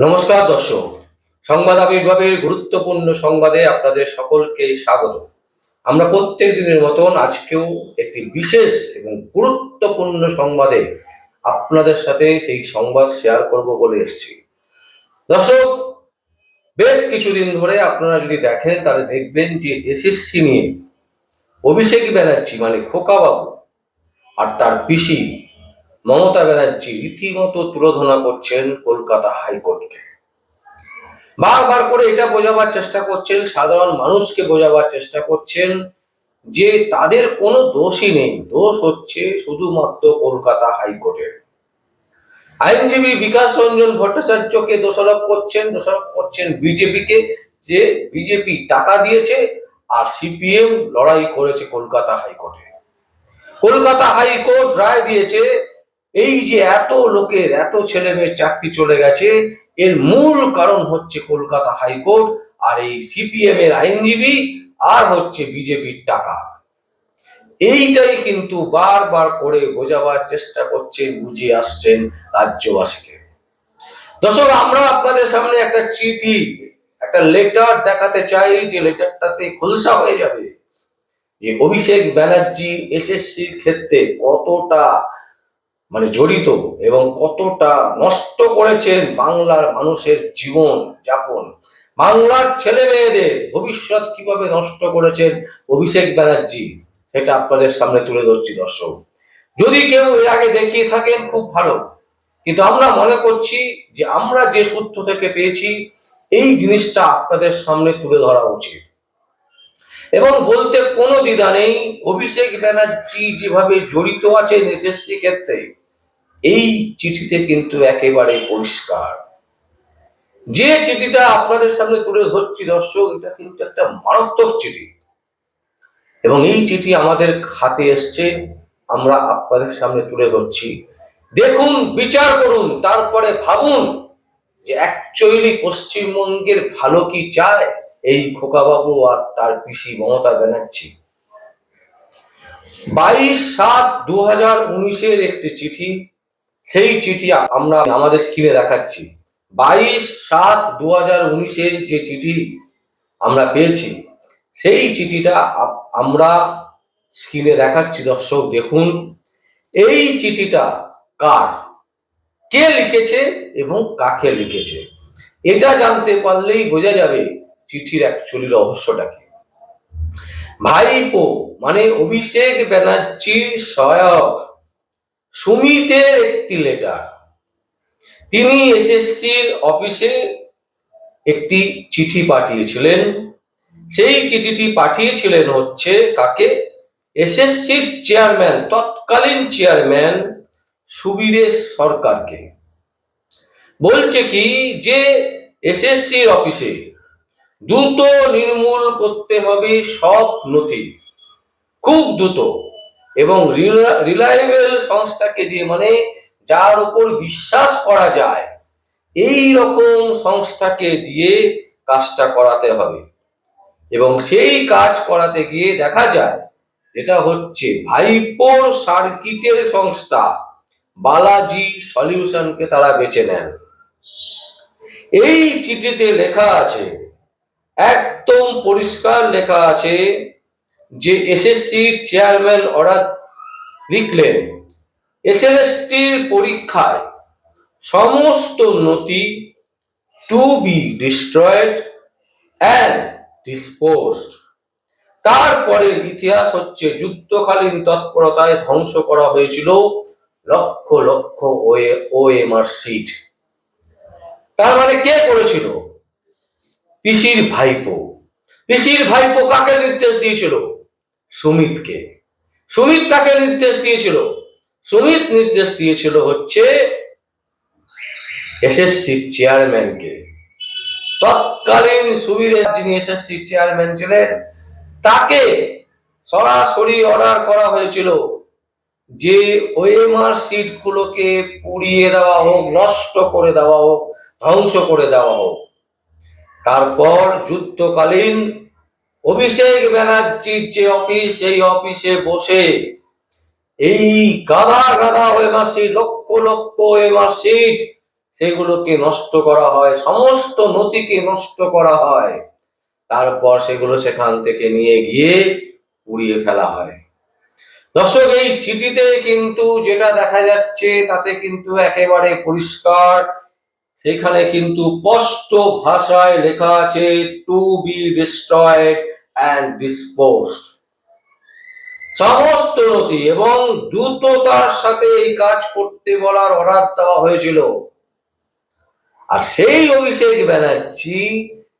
নমস্কার, দর্শক। সংবাদ আবির্ভাবের গুরুত্বপূর্ণ সংবাদে আপনাদের সকলকে স্বাগত। আমরা প্রত্যেক দিনের মতন আজকেও একটি বিশেষ এবং গুরুত্বপূর্ণ সংবাদে আপনাদের সাথে সেই সংবাদ শেয়ার করব বলে এসেছি। দর্শক, বেশ কিছুদিন ধরে আপনারা যদি দেখেন, তাহলে দেখবেন যে এসএসসি নিয়ে অভিষেক ব্যানার্জি মানে খোকাবাবু, আর তার পিসি মমতা ব্যানার্জি রীতিমতো তুলোধনা করছেন কলকাতা হাইকোর্টকে। বারবার করে এটা বোঝাবার চেষ্টা করছেন, সাধারণ মানুষকে বোঝাবার চেষ্টা করছেন যে তাদের কোনো দোষই নেই। দোষ হচ্ছে শুধুমাত্র কলকাতা হাইকোর্টের। আইনজীবী বিকাশ রঞ্জন ভট্টাচার্যকে দোষারোপ করছেন দোষারোপ করছেন বিজেপিকে যে বিজেপি টাকা দিয়েছে আর সিপিএম লড়াই করেছে কলকাতা হাইকোর্টে। কলকাতা হাইকোর্ট রায় দিয়েছে এই যে এত লোকের, এত ছেলে মেয়ের চাকরি চলে গেছে, এর মূল কারণ হচ্ছে কলকাতা হাইকোর্ট আর এই সিপিএম এর আইনজীবী আর হচ্ছে বিজেপির টাকা। এইটাই কিন্তু বারবার করে বোঝাবার চেষ্টা করছেন, বুঝিয়ে আসছেন রাজ্যবাসীকে। দর্শক, আমরা আপনাদের সামনে একটা চিঠি, একটা লেটার দেখাতে চাই যে লেটারটাতে খোলসা হয়ে যাবে যে অভিষেক ব্যানার্জি এসএসসির ক্ষেত্রে কতটা মানে জড়িত এবং কতটা নষ্ট করেছেন বাংলার মানুষের জীবন যাপন। বাংলার ছেলে মেয়েদের ভবিষ্যৎ কীভাবে নষ্ট করেছেন অভিষেক ব্যানার্জি, সেটা আপনাদের সামনে তুলে ধরছি দর্শক। যদি কেউ এর আগে দেখিয়ে থাকেন, খুব ভালো। কিন্তু আমরা মনে করছি যে আমরা যে সূত্র থেকে পেয়েছি, এই জিনিসটা আপনাদের সামনে তুলে ধরা উচিত। এবং বলতে কোনো দ্বিধা নেই, অভিষেক ব্যানার্জি যেভাবে জড়িত আছেন এসএসসি ক্ষেত্রে এই চিঠিতে কিন্তু একেবারে পরিষ্কার। যে চিঠিটা আপনাদের সামনে তুলে ধরছি, দর্শক, এটা কিন্তু একটা মারাত্মক চিঠি। এবং এই চিঠি আমাদের হাতে এসছে, আমরা আপনাদের সামনে তুলে ধরছি। দেখুন, বিচার করুন, তারপরে ভাবুন যে অ্যাকচুয়ালি পশ্চিমবঙ্গের ভালো কি চায় এই খোকাবাবু আর তার পিসি মমতা ব্যানার্জি। বাইশ সাত দু হাজার উনিশের একটি চিঠি সেই চিঠি আমরা আমাদের স্ক্রিনে দেখাচ্ছি। বাইশ সাত দু হাজার উনিশের যে চিঠি আমরা পেয়েছি, সেই চিঠিটা আমরা স্ক্রিনে দেখাচ্ছি। দর্শক, দেখুন, এই চিঠিটা কার? কে লিখেছে এবং কাকে লিখেছে? এটা জানতে পারলেই বোঝা যাবে চিঠির অ্যাকচুয়ালি রহস্যটা কি। ভাইপো মানে অভিষেক ব্যানার্জির সহায়ক। সুমিতের একটি লেটার তিনি এসএসসির অফিসে একটি চিঠি পাঠিয়েছিলেন। সেই চিঠিটি পাঠিয়েছিলেন হচ্ছে কাকে? এসএসসির চেয়ারম্যান তৎকালীন চেয়ারম্যান সুবীরেশ সরকারকে। বলছে কি যে এসএসসির অফিসে দ্রুত নির্মূল করতে হবে সব নথি। খুব দ্রুত। এবং রিলায়েবল সংস্থাকে দিয়ে মানে যার উপর বিশ্বাস করা যায়, এই রকম সংস্থাকে দিয়ে কাজটা করাতে হবে। এবং সেই কাজ করাতে গিয়ে দেখা যায়, যেটা হচ্ছে ভাইপোর সার্কিটের সংস্থা বালাজি সলিউশনকে তারা বেছে নেন। এই চিঠিতে লেখা আছে, একদম পরিষ্কার লেখা আছে যে এসএসসি চেয়ারম্যান অর্ডার লিখলেন এসএলএসটির পরীক্ষায় সমস্ত নথি to be destroyed and disposed তারপরের ইতিহাস হচ্ছে যুদ্ধকালীন তৎপরতায় ধ্বংস করা হয়েছিল লক্ষ লক্ষ ওএমআর সিট তার মানে কে করেছিল? পিসির ভাইপো। পিসির ভাইপো কাকে নির্দেশ দিয়েছিল? সুমিতকে। সুমিত কাকে নির্দেশ দিয়েছিল। সুমিত নির্দেশ দিয়েছিল হচ্ছে এসএসসি চেয়ারম্যানকে তৎকালীন সুবীরের যিনি এসএসসি চেয়ারম্যান ছিলেন, তাকে সরাসরি অর্ডার করা হয়েছিল যে ওএমআর সিট গুলোকে পুড়িয়ে দেওয়া হোক, নষ্ট করে দেওয়া হোক, ধ্বংস করে দেওয়া হোক। তারপর যুদ্ধকালীন অভিষেক ব্যানার্জির যে অফিস সেই অফিসে বসে এই গাদা OMR sheet lakh lakh OMR sheet সেগুলোকে নষ্ট করা হয়, সমস্ত নথিকে নষ্ট করা হয়। তারপর সেগুলো সেখান থেকে নিয়ে গিয়ে উড়িয়ে ফেলা হয়। দর্শক, এই চিঠিতে কিন্তু যেটা দেখা যাচ্ছে, তাতে কিন্তু একেবারে পরিষ্কার সেখানে কিন্তু স্পষ্ট ভাষায় লেখা আছে to be destroyed and disposed সমস্ত নথি এবং দ্রুততার সাথে এই কাজ করতে বলার অর্ডার দেওয়া হয়েছিল। আর সেই অভিষেক ব্যানার্জি,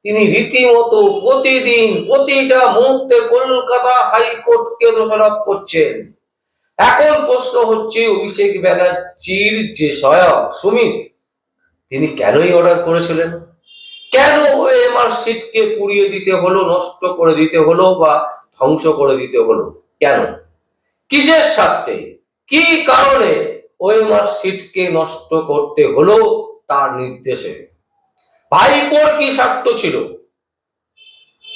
তিনি রীতিমতো প্রতিদিন প্রতিটা মুহূর্তে কলকাতা হাইকোর্টকে দোষারোপ করছেন। এখন প্রশ্ন হচ্ছে অভিষেক ব্যানার্জির যে সহায়ক সুমিত তিনি কেনই অর্ডার করেছিলেন? কেন ওএমআর সিটকে পুড়িয়ে দিতে হলো, নষ্ট করে দিতে হলো বা ধ্বংস করে দিতে হলো? কেন? কিসের স্বার্থে? কি কারণে ওএমআর সিটকে নষ্ট করতে হলো তার নির্দেশে? ভাইপোর কি স্বার্থ ছিল?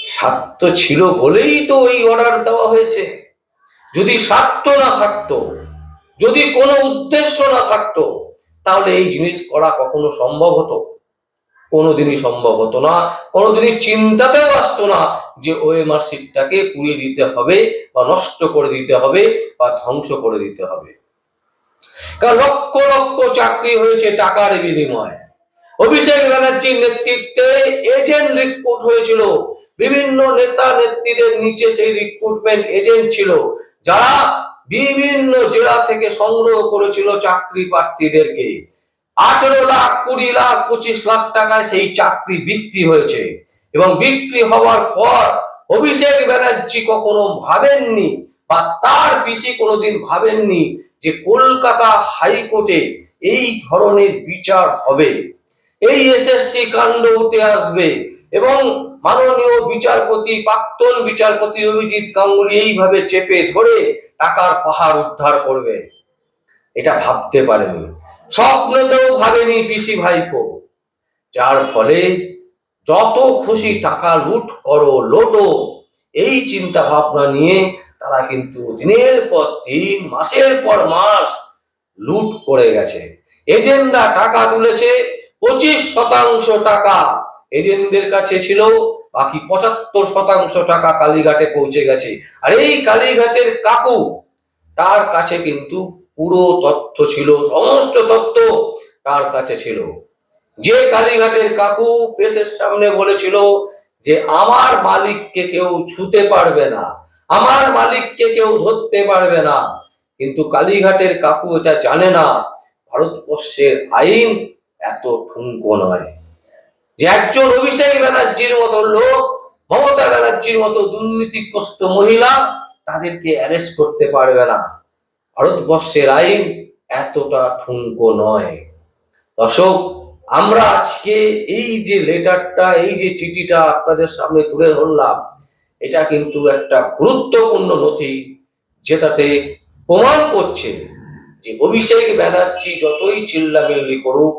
স্বার্থ ছিল বলেই তো ওই অর্ডার দেওয়া হয়েছে। যদি স্বার্থ না থাকতো, যদি কোনো উদ্দেশ্য না থাকতো তাহলে এই জিনিস করা কখনো সম্ভব হতো? কোনোদিনই সম্ভব হতো না। কোনোদিনই চিন্তাতেও আসতো না যে ওএমআর সিটটাকে পুড়িয়ে দিতে হবে বা নষ্ট করে দিতে হবে বা ধ্বংস করে দিতে হবে। কারণ লক্ষ লক্ষ চাকরি হয়েছে টাকার বিনিময়ে। অভিষেক ব্যানার্জির নেতৃত্বে এজেন্ট রিক্রুট হয়েছিল। বিভিন্ন নেতা নেত্রীদের নিচে সেই রিক্রুটমেন্ট এজেন্ট ছিল। যারা বিভিন্ন জেলা থেকে সংগ্রহ করেছিল চাকরি প্রার্থীদেরকে। আঠেরো লাখ, কুড়ি লাখ, পঁচিশ লাখ টাকায় সেই চাকরি বিক্রি হয়েছে। এবং বিক্রি হওয়ার পর অভিষেক ব্যানার্জি কখনো ভাবেননি বা তার পিসি কোনোদিন ভাবেননি যে কলকাতা হাইকোর্টে এই ধরনের বিচার হবে। এই এসএসসি কাণ্ড উঠে আসবে এবং মাননীয় বিচারপতি, প্রাক্তন বিচারপতি অভিজিৎ গাঙ্গুলি এইভাবে চেপে ধরে টাকার পাহাড় উদ্ধার করবে। এটা ভাবতে পারেনি। স্বপ্নতেও ভাবেনি পিসি ভাইপো। যার ফলে যত খুশি টাকা লুট করো, লোটো, এই চিন্তা ভাবনা নিয়ে তারা কিন্তু দিনের পর দিন, মাসের পর মাস লুট করে গেছে। এজেন্ডা টাকা তুলেছে, পঁচিশ শতাংশ টাকা এজেন্টদের কাছে ছিল। বাকি পঁচাত্তর শতাংশ টাকা কালীঘাটে পৌঁছে গেছে। আর এই কালীঘাটের কাকু, তার কাছে কিন্তু পুরো তথ্য ছিল, সমস্ত তথ্য তার কাছে ছিল। যে কালীঘাটের কাকু প্রেসের সামনে বলেছিল যে, আমার মালিককে কেউ ছুতে পারবে না, আমার মালিককে কেউ ধরতে পারবে না। কিন্তু কালীঘাটের কাকু এটা জানে না। ভারতবর্ষের আইন এত ঠুনকো নয়। যে একজন অভিষেক ব্যানার্জির মতো লোক, মমতা ব্যানার্জির মতো দুর্নীতিগ্রস্ত মহিলা তাদেরকে অ্যারেস্ট করতে পারবে না। ভারতবর্ষের আইন এতটা ঠুনকো নয়। দর্শক, আমরা আজকে এই যে লেটারটা, এই যে চিঠিটা আপনাদের সামনে তুলে ধরলাম, এটা কিন্তু একটা গুরুত্বপূর্ণ নথি যেটাতে প্রমাণ করছে যে অভিষেক ব্যানার্জি যতই চিল্লামিল্লি করুক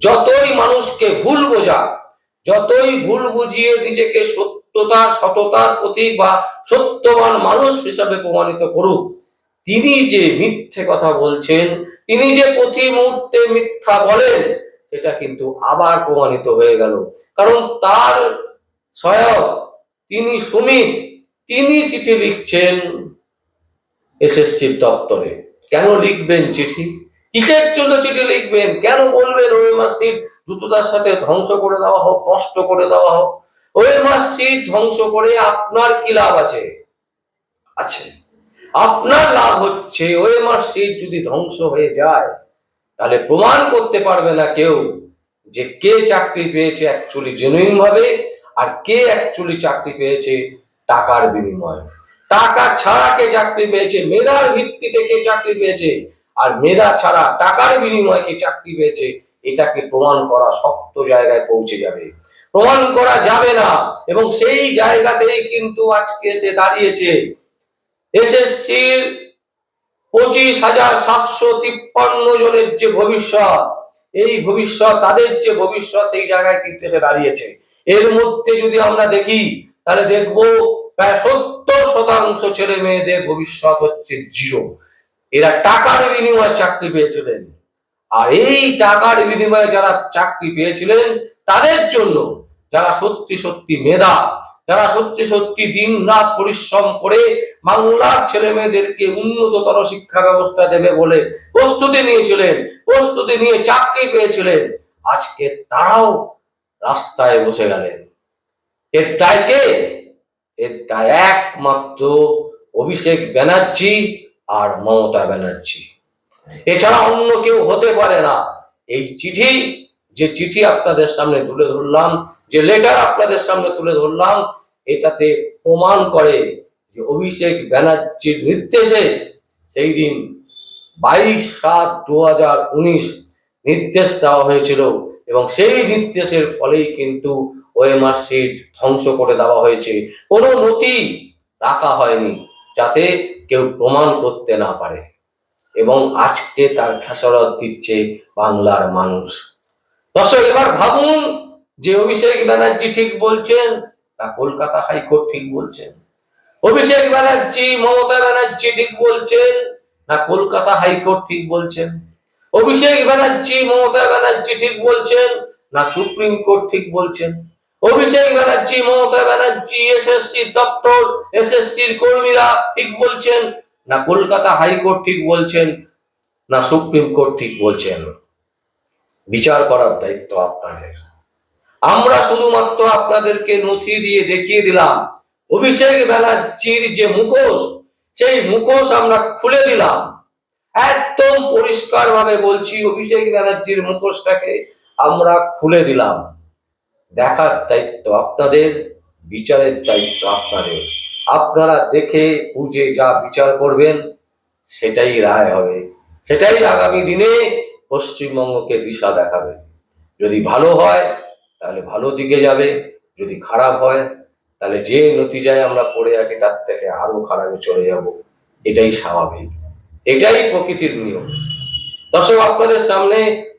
যতই মানুষকে ভুল বোঝা, যতই ভুল বুঝিয়ে নিজেকে সত্যতা, সততার প্রতীক বা সত্যবান মানুষ হিসাবে প্রমাণিত করুক, তিনি যে মিথ্যে কথা বলছেন, তিনি যে প্রতি মুহূর্তে মিথ্যা বলেন, সেটা কিন্তু আবার প্রমাণিত হয়ে গেল। কারণ তার সহায়ক তিনি সুমিত, তিনি চিঠি লিখছেন এসএসসির দপ্তরে। কেন লিখবেন চিঠি? কিসের জন্য চিঠি লিখবেন? কেন বলবেন ওএমআর সিট দ্রুততার সাথে ধ্বংস করে দেওয়া হোক, নষ্ট করে দেওয়া হোক? ওএমআর সিট ধ্বংস করে আপনার কি লাভ আছে? আছে। আপনার লাভ হচ্ছে ওএমআর সিট যদি ধ্বংস হয়ে যায়, তাহলে প্রমাণ করতে পারবে না কেউ যে কে চাকরি পেয়েছে অ্যাকচুয়ালি জেনুইন ভাবে আর কে অ্যাকচুয়ালি চাকরি পেয়েছে টাকার বিনিময়ে। টাকা ছাড়া কে চাকরি পেয়েছে? মেধার ভিত্তিতে কে চাকরি পেয়েছে? আর মেধা ছাড়া টাকার বিনিময়ে কে চাকরি পেয়েছে, এটাকে প্রমাণ করা শক্ত জায়গায় পৌঁছে যাবে। প্রমাণ করা যাবে না, এবং সেই জায়গাতেই কিন্তু আজকে সে দাঁড়িয়েছে। এসএসসির পঁচিশ হাজার সাতশো তিপ্পান্ন জনের যে ভবিষ্যৎ, এই ভবিষ্যৎ, তাদের যে ভবিষ্যৎ, সেই জায়গায় কিন্তু এসে দাঁড়িয়েছে। এর মধ্যে যদি আমরা দেখি, তাহলে দেখব প্রায় সত্তর শতাংশ ছেলে মেয়েদের ভবিষ্যৎ হচ্ছে জিরো। এরা টাকার বিনিময়ে চাকরি পেয়েছিলেন। আর এই টাকার বিনিময়ে যারা চাকরি পেয়েছিলেন, তাদের জন্য যারা সত্যি সত্যি মেধা, যারা সত্যি সত্যি দিন রাত পরিশ্রম করে বাংলার ছেলে মেয়েদেরকে উন্নততর শিক্ষা ব্যবস্থা দেবে বলে প্রস্তুতি নিয়েছিলেন, প্রস্তুতি নিয়ে চাকরি পেয়েছিলেন, আজকে তারাও রাস্তায় বসে গেলেন। এর দায় কে? এর দায় একমাত্র অভিষেক ব্যানার্জি আর মমতা ব্যানার্জি। এছাড়া অন্য কেউ হতে পারে না। এই চিঠি, যে চিঠি আপনাদের সামনে তুলে ধরলাম, যে লেটার আপনাদের সামনে তুলে ধরলাম, এটাতে প্রমাণ করে যে অভিষেক ব্যানার্জির নির্দেশে সেই দিন বাইশ সাত দু হাজার উনিশ নির্দেশ দেওয়া হয়েছিল এবং সেই নির্দেশের ফলেই কিন্তু ওএমআর সিট ধ্বংস করে দেওয়া হয়েছে। কোনো নথি রাখা হয়নি, যাতে কেউ প্রমাণ করতে না পারে। এবং আজকে তার খেসারত দিচ্ছে বাংলার মানুষ। দর্শক, এবার ভাবুন, যে অভিষেক ব্যানার্জি ঠিক বলছেন না কলকাতা হাইকোর্ট ঠিক বলছেন? অভিষেক ব্যানার্জি, মমতা ব্যানার্জি ঠিক বলছেন না কলকাতা হাইকোর্ট ঠিক বলছেন? অভিষেক ব্যানার্জি, মমতা ব্যানার্জি ঠিক বলছেন না সুপ্রিম কোর্ট ঠিক বলছেন? অভিষেক ব্যানার্জি, মমতা ব্যানার্জি, এসএসসি দপ্তর, এসএসসির কর্মীরা ঠিক বলছেন, না কলকাতা হাইকোর্ট ঠিক বলছেন, না সুপ্রিম কোর্ট ঠিক বলছেন। বিচার করার দায়িত্ব আপনাদের। আমরা শুধুমাত্র আপনাদেরকে নথি দিয়ে দেখিয়ে দিলাম, অভিষেক ব্যানার্জির যে মুখোশ, সেই মুখোশ আমরা খুলে দিলাম। একদম পরিষ্কার ভাবে বলছি, অভিষেক ব্যানার্জির মুখোশটাকে আমরা খুলে দিলাম। দেখার দায়িত্ব আপনাদের, বিচারের দায়িত্ব আপনাদের। আপনারা দেখে, বুঝে যা বিচার করবেন, সেটাই রায় হবে। সেটাই আগামী দিনে পশ্চিমবঙ্গকে দিশা দেখাবে। যদি ভালো হয়, তাহলে ভালো দিকে যাবে। যদি খারাপ হয়, তাহলে যে নতিজায় আমরা পড়ে আছি, তার থেকে আরও খারাপে চলে যাব। এটাই স্বাভাবিক। এটাই প্রকৃতির নিয়ম। দর্শক, আপনাদের সামনে